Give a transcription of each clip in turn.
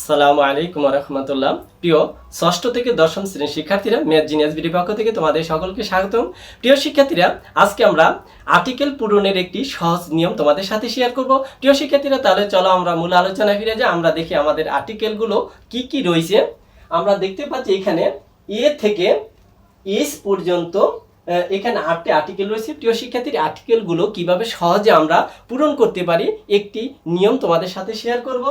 আসসালামু আলাইকুম রহমতুল্লাহ। প্রিয় ষষ্ঠ থেকে দশম শ্রেণির শিক্ষার্থীরা ম্যাথ জিনিয়াস বিডি পক্ষ থেকে তোমাদের সকলকে স্বাগতম। প্রিয় শিক্ষার্থীরা, আজকে আমরা আর্টিকেল পূরণের একটি সহজ নিয়ম তোমাদের সাথে শেয়ার করব। প্রিয় শিক্ষার্থীরা, তাহলে চলো আমরা মূল আলোচনায় ফিরে যাই। আমরা দেখি আমাদের আর্টিকেলগুলো কি কি রয়েছে। আমরা দেখতে পাচ্ছি এখানে এ থেকে এস পর্যন্ত এখানে আটটি আর্টিকেল রয়েছে। প্রিয় শিক্ষার্থীর, আর্টিকেলগুলো কীভাবে সহজে আমরা পূরণ করতে পারি, একটি নিয়ম তোমাদের সাথে শেয়ার করব।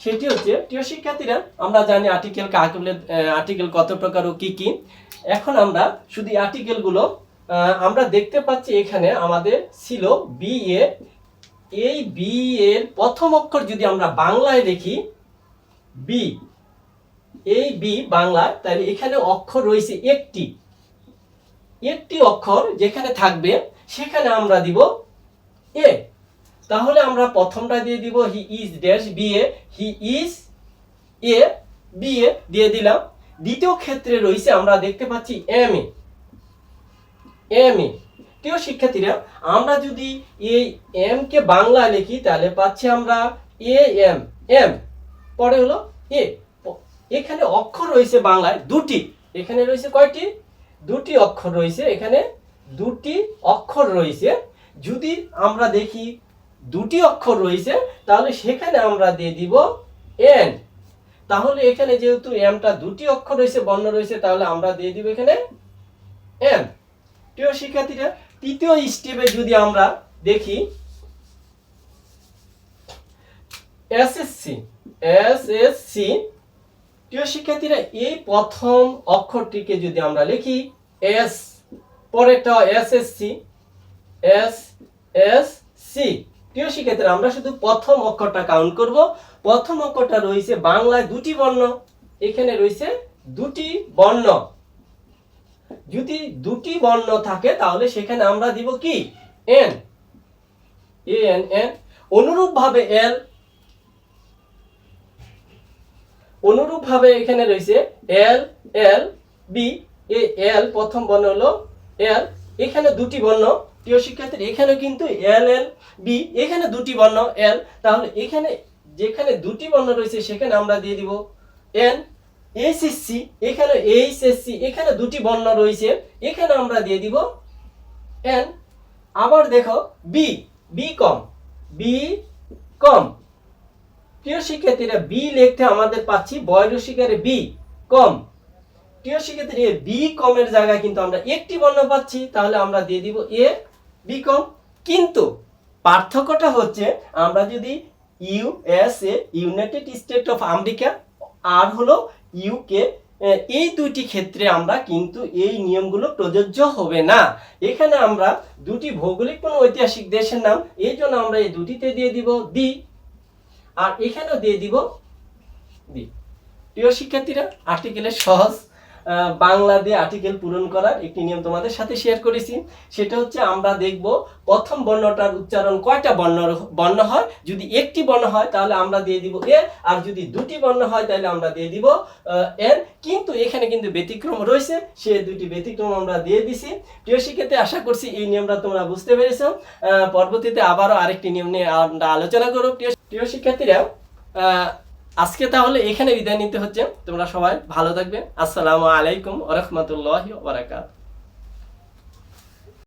সেটি হচ্ছে, প্রিয় শিক্ষার্থীরা, আমরা জানি আর্টিকেল কাকুলের আর্টিকেল কত প্রকার ও কি কি। এখন আমরা শুধু আর্টিকেলগুলো আমরা দেখতে পাচ্ছি এখানে আমাদের ছিল বি এ এই বি এর প্রথম অক্ষর যদি আমরা বাংলায় দেখি বি এই বি বাংলায়, তাহলে এখানে অক্ষর রয়েছে একটি। একটি অক্ষর যেখানে থাকবে, সেখানে আমরা দিব এ তাহলে আমরা প্রথমটা দিয়ে দিব he is dash B A he is A B A দিয়ে দিলাম। দ্বিতীয় ক্ষেত্রে রয়েছে, আমরা দেখতে পাচ্ছি এম এ এম এ প্রিয় শিক্ষার্থীরা, আমরা যদি এই এম কে বাংলায় লিখি, তাহলে পাচ্ছি আমরা এ এম এম পরে হলো এ এখানে অক্ষর রয়েছে বাংলায় দুটি, এখানে রয়েছে কয়টি? দুটি অক্ষর রয়েছে, এখানে দুটি অক্ষর রয়েছে। যদি আমরা দেখি দুটি অক্ষর রয়েছে, তাহলে সেখানে আমরা দিয়ে দিব এন তাহলে এখানে যেহেতু এমটা দুটি অক্ষর রয়েছে, বর্ণ রয়েছে, তাহলে আমরা দিয়ে দিব এখানে এম প্রিয় শিক্ষার্থীরা, তৃতীয় স্টেপে যদি আমরা দেখি এসএসসি এসএসসি প্রিয় শিক্ষার্থীরা, এই প্রথম অক্ষরটিকে যদি আমরা লিখি এস পরেরটা S S C S S C শিক্ষার্থীরা আমরা শুধু প্রথম অক্ষরটা কাউন্ট করব। প্রথম অক্ষরটা রয়েছে বাংলায় দুটি বর্ণ। এখানে রয়েছে দুটি বর্ণ। যদি দুটি বর্ণ থাকে, তাহলে সেখানে আমরা দিব কি? এন এন এন অনুরূপভাবে এল অনুরূপভাবে এখানে রয়েছে এল এল বি এ এল প্রথম বর্ণ হলো এল এখানে দুটি বর্ণ। প্রিয় শিক্ষার্থী এখানে কিন্তু এল এল বি এখানে দুটি বর্ণ এল তাহলে এখানে যেখানে দুটি বর্ণ রয়েছে, সেখানে আমরা দিয়ে দিব এন এস এস সি এখানে এইচ এস সি এখানে দুটি বর্ণ রয়েছে, এখানে আমরা দিয়ে দিব এন আবার দেখো B B com B com. প্রিয় শিক্ষার্থীরা বি লিখতে আমাদের পাচ্ছি বয়স শিকারে বি কম। প্রিয় শিক্ষার্থী বি কমের জায়গায় কিন্তু আমরা একটি বর্ণ পাচ্ছি, তাহলে আমরা দিয়ে দিব এ বি কম কিন্তু পার্থক্যটা হচ্ছে আমরা যদি USA United State of America আর হলো ইউকে এই দুইটি ক্ষেত্রে আমরা কিন্তু এই নিয়মগুলো প্রযোজ্য হবে না। এখানে আমরা দুটি ভৌগোলিক কোনো ঐতিহাসিক দেশের নাম, এই জন্য আমরা এই দুটিতে দিয়ে দিব দি আর এখানেও দিয়ে দিব দি প্রিয় শিক্ষার্থীরা আর্টিকেলের সহজ বাংলা দিয়ে আর্টিকেল পূরণ করার একটি নিয়ম তোমাদের সাথে শেয়ার করেছি। সেটা হচ্ছে আমরা দেখব প্রথম বর্ণটার উচ্চারণ কয়টা বর্ণ বর্ণ হয়। যদি একটি বর্ণ হয় তাহলে আমরা দিয়ে দিব এ, আর যদি দুটি বর্ণ হয় তাহলে আমরা দিয়ে দিব এন। কিন্তু এখানে কিন্তু ব্যতিক্রম রয়েছে, সে দুটি ব্যতিক্রম আমরা দিয়ে দিছি। প্রিয় শিক্ষার্থী, আশা করছি এই নিয়মটা তোমরা বুঝতে পেরেছ। পরবর্তীতে আবারও আরেকটি নিয়ম নিয়ে আমরা আলোচনা করব। প্রিয় প্রিয় শিক্ষার্থীরা আজকে তাহলে এখানে বিদায় নিতে হচ্ছে। তোমরা সবাই ভালো থাকবে। আসসালামু আলাইকুম ওরহমতুল্লাহ বারাকাত